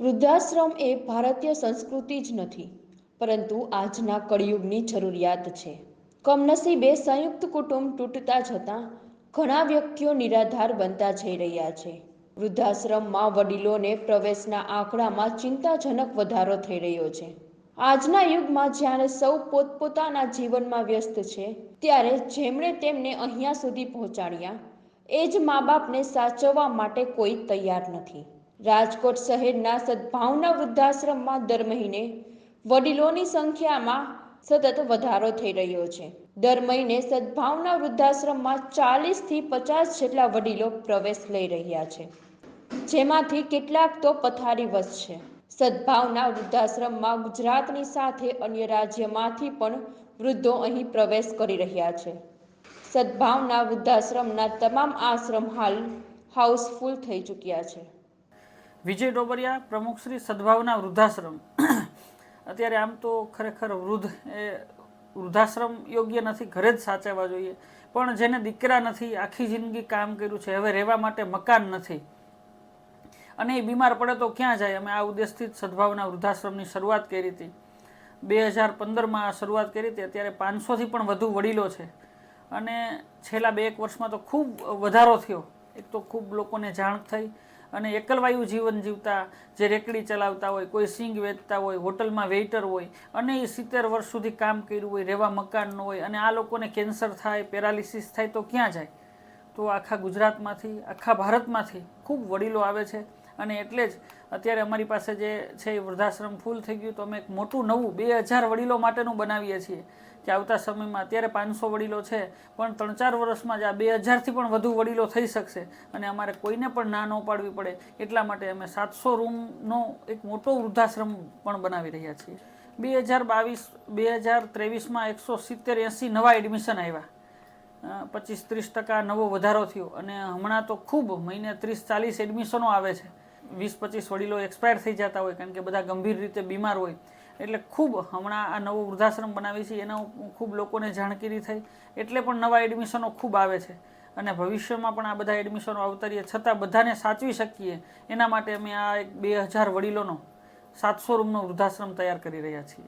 વૃદ્ધાશ્રમ એ ભારતીય સંસ્કૃતિ જ નથી, પરંતુ આજના કળિયુગની જરૂરિયાત છે. કમનસીબે સંયુક્ત કુટુંબ તૂટતા જતાં ઘણા વ્યક્તિઓ નિરાધાર બનતા જઈ રહ્યા છે. વૃદ્ધાશ્રમમાં વડીલોને પ્રવેશના આંકડામાં ચિંતાજનક વધારો થઈ રહ્યો છે. આજના યુગમાં જ્યારે સૌ પોતપોતાના જીવનમાં વ્યસ્ત છે, ત્યારે જેમણે તેમને અહીંયા સુધી પહોંચાડ્યા, એ જ મા બાપને સાચવવા માટે કોઈ તૈયાર નથી. રાજકોટ શહેરના સદભાવના વૃદ્ધાશ્રમમાં દર મહિને વડીલોની સંખ્યામાં સતત વધારો થઈ રહ્યો છે. દર મહિને સદભાવના વૃદ્ધાશ્રમમાં ચાલીસથી પચાસ જેટલા વડીલો પ્રવેશ લઈ રહ્યા છે. જેમાંથી કેટલાક તો પથારીવશ છે. સદભાવના વૃદ્ધાશ્રમમાં ગુજરાતની સાથે અન્ય રાજ્યમાંથી પણ વૃદ્ધો અહીં પ્રવેશ કરી રહ્યા છે. સદભાવના વૃદ્ધાશ્રમના તમામ આશ્રમ હાલ હાઉસફુલ થઈ ચૂક્યા છે. વિજય ડોબરિયા, પ્રમુખ શ્રી સદભાવના વૃદ્ધાશ્રમ. અત્યારે આમ તો ખરેખર વૃદ્ધ એ વૃદ્ધાશ્રમ યોગ્ય નથી, ઘરે જ સાચવવા જોઈએ. પણ જેને દીકરા નથી, આખી જિંદગી કામ કર્યું છે, હવે રહેવા માટે મકાન નથી. અને એ બીમાર પડે તો ક્યાં જાય? અમે આ ઉદ્દેશથી સદભાવના વૃદ્ધાશ્રમની શરૂઆત કરી હતી. બે હજાર પંદરમાં શરૂઆત કરી હતી. અત્યારે પાંચસોથી પણ વધુ વડીલો છે. અને છેલ્લા બે એક વર્ષમાં તો ખૂબ વધારો થયો. એક તો ખૂબ લોકોને જાણ થઈ અને એકલવાયુ જીવન જીવતા, જે રેકડી ચલાવતા હોય, કોઈ સિંગ વેચતા હોય, હોટલમાં વેઇટર હોય, અને એ સિત્તેર વર્ષ સુધી કામ કર્યું હોય, રહેવા મકાનનું હોય, અને આ લોકોને કેન્સર થાય, પેરાલિસિસ થાય, તો ક્યાં જાય? તો આખા ગુજરાતમાંથી, આખા ભારતમાંથી ખૂબ વડીલો આવે છે. અને એટલે જ અત્યારે અમારી પાસે જે છે એ વૃદ્ધાશ્રમ ફૂલ થઈ ગયું તો અમે એક મોટું નવું, બે હજાર વડીલો માટેનું બનાવીએ છીએ કે આવતા સમયમાં અત્યારે પાંચસો વડીલો છે, પણ ત્રણ ચાર વર્ષમાં જ આ બે હજારથી પણ વધુ વડીલો થઈ શકશે અને અમારે કોઈને પણ ના ન પાડવી પડે. એટલા માટે અમે સાતસો રૂમનો એક મોટો વૃદ્ધાશ્રમ પણ બનાવી રહ્યા છીએ. બે હજાર બાવીસ, બે હજાર ત્રેવીસમાં એકસો સિત્તેર, એંસી નવા એડમિશન આવ્યા. પચીસ, ત્રીસ ટકા નવો વધારો થયો અને હમણાં તો ખૂબ મહિને ત્રીસ ચાલીસ એડમિશનો આવે છે. વીસ પચીસ વડીલો એક્સપાયર થઈ જતા હોય, કારણ કે બધા ગંભીર રીતે બીમાર હોય. એટલે ખૂબ હમણાં આ નવો વૃદ્ધાશ્રમ બનાવી છે, એના ખૂબ લોકોને જાણકારી થઈ. એટલે પણ નવા એડમિશનો ખૂબ આવે છે. અને ભવિષ્યમાં પણ આ બધા એડમિશનો અવતરીએ છતાં બધાને સાચવી શકીએ. એના માટે અમે આ એક બે હજાર વડીલોનો સાતસો રૂમનો વૃદ્ધાશ્રમ તૈયાર કરી રહ્યા છીએ.